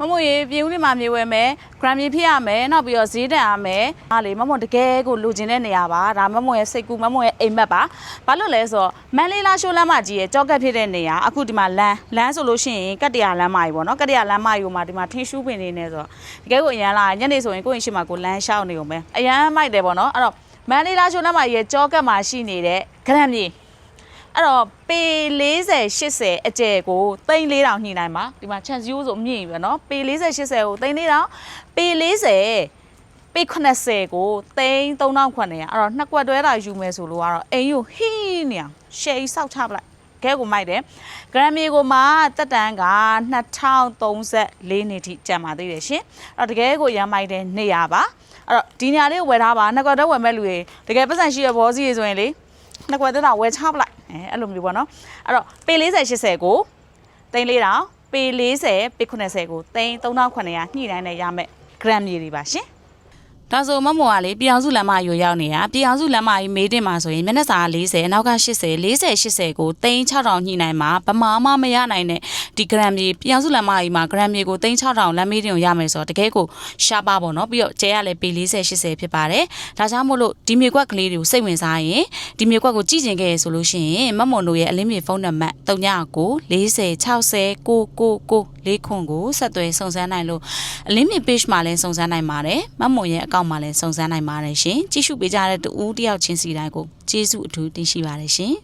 မမရေပြင်ဦးလေးမှာမြေဝယ်မယ်ဂရမ်မြေဖြစ်ရမယ်နောက်ပြီးတော့ဈေးတက်ရမယ်ဟာလေမမတကယ်ကိုလိုချင်တဲ့နေရာပါဒါမမရဲ့စိတ်ကူမမရဲ့အိမ်မက်ပါဘာလို့လဲဆိုတော့မန်လေးလာရှိုးလမ်းမကြီးရဲ့ကြောက်ကက်ဖြစ်တဲ့နေရာအခုဒီမှာလမ်းလမ်းဆိုလို့ရှိရင်ကတ္တရာလမ်းမကြီးပေါ့နော်ကတ္တရာလမ်းမကြီးကိုမှဒီမှာထင်းရှူးပင်နေနေဆိုတော့တကယ်ကိုအရန်လာညနေဆိုရင်ကိုယ့်ရင်ရှိမှာကိုလမ်းလျှောက်နေုံပဲအရန်မိုက်တယ်ပေါ့နော်အဲ့တော့မန်လေးလာရှိုးလမ်းမကြီးရဲ့ကြောကက်မှာရှိနေတဲ့ဂရမ်မြေ အဲ့တော့ပေ40 80အကျယ်ကို3400ညှိနိုင်ပါဒီမှာ chance view ဆိုမြင့်ပြီနော်ပေ40 80ကို3400ပေ40ပေ80ကို3900အဲ့တော့နှစ်ကွက်တွဲတာယူမယ်ဆိုလို့ကတော့အိမ်ကိုဟင်းနေအောင်ရှယ်ဆောက်ချပလိုက်ကဲကိုမိုက်တယ်ဂရမ်မီကိုမှတက်တန်းက2034နှစ်ထိကျန်ပါသေးတယ်ရှင်အဲ့တော့တကယ်ကိုရမ်းမိုက်တဲ့နေရပါအဲ့တော့ဒီနေရာလေးကိုဝယ်ထားပါနှစ်ကွက်တွဲဝယ်မဲ့လူတွေတကယ်ပတ်စံရှိရဘောစီရေဆိုရင်လေနှစ်ကွယ်သက်တာဝယ်ချပလိုက် အဲအဲ့လိုမျိုးပေါ့နော်အဲ့တော့ပေ40 80ကိုသိန်း4000ပေ40ပေ90ကိုသိန်း3900ညှိနှိုင်းနဲ့ရမယ်ဂရမ်မြေတွေပါရှင် ဒါဆိုမမောကလေပြည်အောင်စုလမ်းမယူရောက်နေတာပြည်အောင်စုလမ်းမကြီးမေးတင်မှာဆိုရင်မျက်နှာစာ40အနောက်က80 40 80ကိုသိန်း6000ညှိနှိုင်းမှာဗမာမမရနိုင်တဲ့ဒီဂရမ်မြေပြည်အောင်စုလမ်းမကြီးမှာဂရမ်မြေကိုသိန်း6000လမ်းမေးတင်ကိုရမယ်ဆိုတော့တကယ်ကိုရှားပါပေါ့နော်ပြီးတော့ကျဲရလဲပေ40 80ဖြစ်ပါတယ်ဒါကြောင့်မို့လို့ဒီမြေကွက်ကလေးတွေကိုစိတ်ဝင်စားရင်ဒီမြေကွက်ကိုကြည့်ကျင်ခဲ့ရဆိုလို့ရှိရင်မမွန်တို့ရဲ့အလင်းမြေဖုန်းနံပါတ်39 40 60 999 လေးခွန်ကိုဆက်သွယ်စုံစမ်းနိုင်လို့အလင်းမြေ page မှာလည်းစုံစမ်းနိုင်ပါတယ်မမွန်ရဲ့အကောင့်မှာလည်းစုံစမ်းနိုင်ပါတယ်ရှင်ကြည့်ရှုပေးကြတဲ့တူဦးတယောက်ချင်းစီတိုင်းကိုကျေးဇူးအထူးတင်ရှိပါတယ်ရှင်